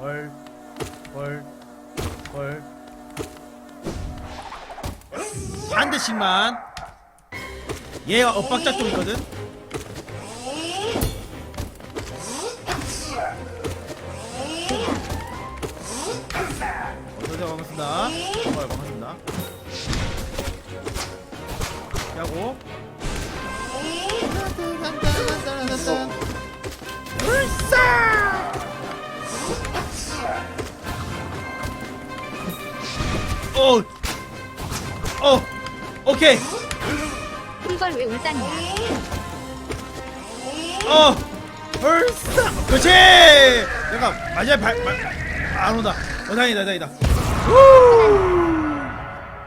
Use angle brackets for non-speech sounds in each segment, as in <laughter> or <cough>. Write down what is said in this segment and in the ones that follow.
헐, 헐, 헐. 한 대씩만. 얘가 엇박자 쪽이거든. 어서오세요 반갑습니다. 어 반갑습니다. 야고. 어. 어. 오케이. 이걸 왜 울산이야? 어. 불사. 그렇지. 잠깐 마지막 발. 발. 안 온다. 어 다행이다 다행이다. 우.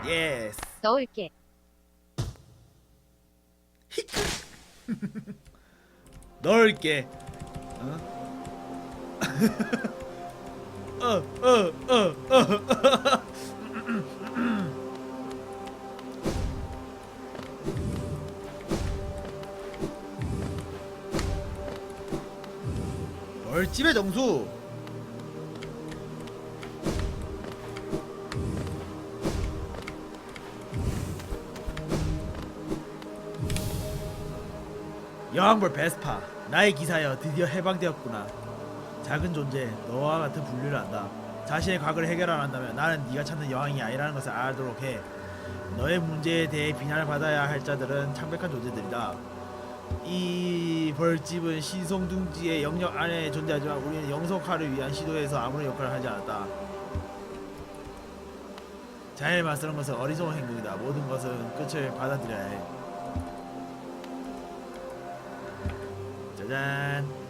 예스. 넣을게. <laughs> 넣을게. <laughs> 어? 어, 어, 어, 어. <laughs> 벌집의 정수. 여왕벌 베스파 나의 기사여 드디어 해방되었구나. 작은 존재 너와 같은 분류를 한다. 자신의 과거를 해결 안 한다면 나는 네가 찾는 여왕이 아니라는 것을 알도록 해. 너의 문제에 대해 비난을 받아야 할 자들은 창백한 존재들이다. 이 벌집은 신성둥지의 영역 안에 존재하지만 우리는 영속화를 위한 시도에서 아무런 역할을 하지 않았다. 잘 맞서는 것은 어리석은 행동이다. 모든 것은 끝을 받아들여야 해. 짜잔